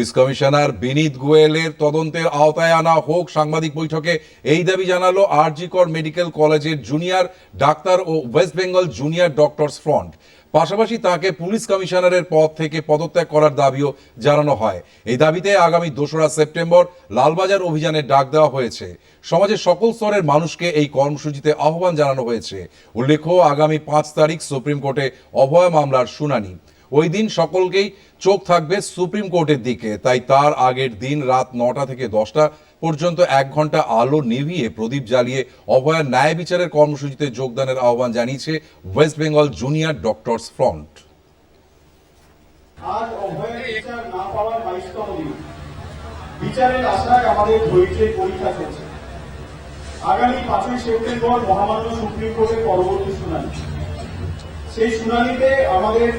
Police commissioner বিনীত গোয়েলের তদন্তের আওতায় আনা হোক সাংবাদিক বৈঠকে এই দাবি জানালো আরজিকর মেডিকেল কলেজের জুনিয়র ডাক্তার ও West Bengal junior doctors front. পাশাপাশি তাকে পুলিশ কমিশনারের পদ থেকে পদত্যাগ করার দাবিও জানানো হয়। এই দাবিতে আগামী দোসরা সেপ্টেম্বর লালবাজার অভিযানের ডাক দেওয়া হয়েছে। সমাজের সকল স্তরের মানুষকে এই কর্মসূচিতে আহ্বান জানানো হয়েছে। উল্লেখ্য, আগামী পাঁচ তারিখ সুপ্রিম কোর্টে অভয় মামলার শুনানি। ওই দিন সকলকেই চোখ থাকবে সুপ্রিম কোর্টের দিকে। তাই তার আগের দিন রাত নটা থেকে দশটা পর্যন্ত এক ঘণ্টা আলো নিভিয়ে প্রদীপ জ্বালিয়ে অভয়ার ন্যায় বিচারের কর্মসূচিতে যোগদানের আহ্বান জানিয়েছে West Bengal junior doctors front. অভয়ের বিচার না পাওয়ার বাইশতম দিন। বিচারের আশায় আমাদের পরীক্ষা চলছে। আগামী পাঁচই সেপ্টেম্বর মহামান্য সুপ্রিম কোর্টের পরবর্তী শুনানি। সেই শুনানিতে আমাদের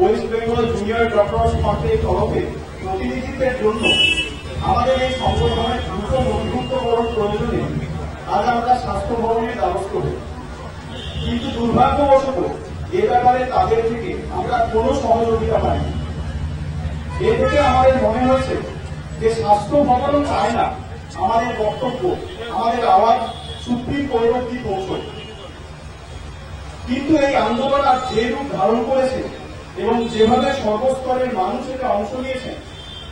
ওয়েস্ট বেঙ্গল জুনিয়র ডক্টরস ফ্রন্টের তরফে প্রতিনিধিত্বের জন্য আমাদের এই সংগঠনের দ্রুত নথিভুক্তকরণ প্রয়োজনে আজ আমরা স্বাস্থ্য ভবনের দ্বারস্থ হই। কিন্তু দুর্ভাগ্যবশত এ ব্যাপারে তাদের থেকে আমরা কোনো সহযোগিতা পাইনি। এ থেকে আমাদের মনে হয়েছে যে স্বাস্থ্য ভবনও চায় না আমাদের বক্তব্য, আমাদের আওয়াজ সুপ্রিম কোর্ট অব্দি পৌঁছয়। কিন্তু এই আন্দোলন আজ যে রূপ ধারণ করেছে এবং যেভাবে সর্বস্তরের মানুষ এতে অংশ নিয়েছেন,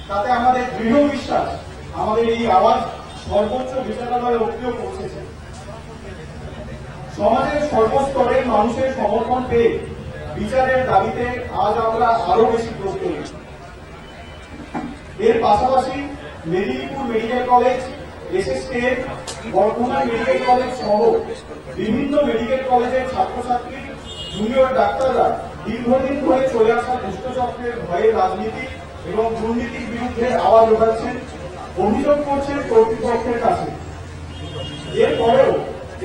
তাতে আমাদের দৃঢ় বিশ্বাস, আমাদের এই আওয়াজ সর্বোচ্চ বিচারালয়ে অব্দিও পৌঁছেছে। সমাজের সর্বস্তরের মানুষের সমর্থন পেয়ে বিচারের দাবিতে আজ আমরা আরও বেশি প্রস্তুত। এর পাশাপাশি Medinipur medical college SSKM Bardhaman medical college সহ বিভিন্ন মেডিকেল কলেজের ছাত্রছাত্রী, জুনিয়র ডাক্তাররা দীর্ঘদিন ধরে চলে আসা দুষ্টচক্রের ভয়ে রাজনীতি এবং দুর্নীতির বিরুদ্ধে আওয়াজ ওঠাচ্ছেন, অভিযোগ করছেন কর্তৃপক্ষের কাছে। এরপরেও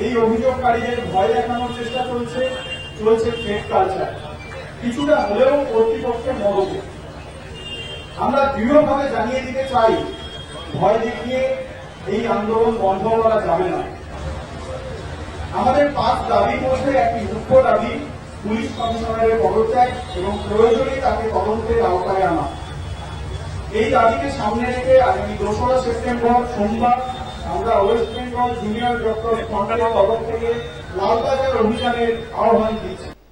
এই অভিযোগকারীদের ভয় দেখানোর চেষ্টা চলছে চলছে ফেক কালচার কিছুটা হলেও কর্তৃপক্ষের মদতে আমরা দৃঢ়ভাবে জানিয়ে দিতে চাই, ভয় দেখিয়ে এই আন্দোলন বন্ধ করা যাবে না। আমাদের পাঁচ দাবির মধ্যে একটি মুখ্য দাবি পুলিশ কমিশনারের পদত্যাগ এবং প্রয়োজনে তাকে তদন্তের আওতায় আনা। এই দাবিকে সামনে রেখে আগামী দোসরা সেপ্টেম্বর সোমবার আমরা ওয়েস্ট বেঙ্গল জুনিয়র ডক্টর ফ্রন্টের তরফ থেকে লালবাজার অভিযানের আহ্বান দিচ্ছি।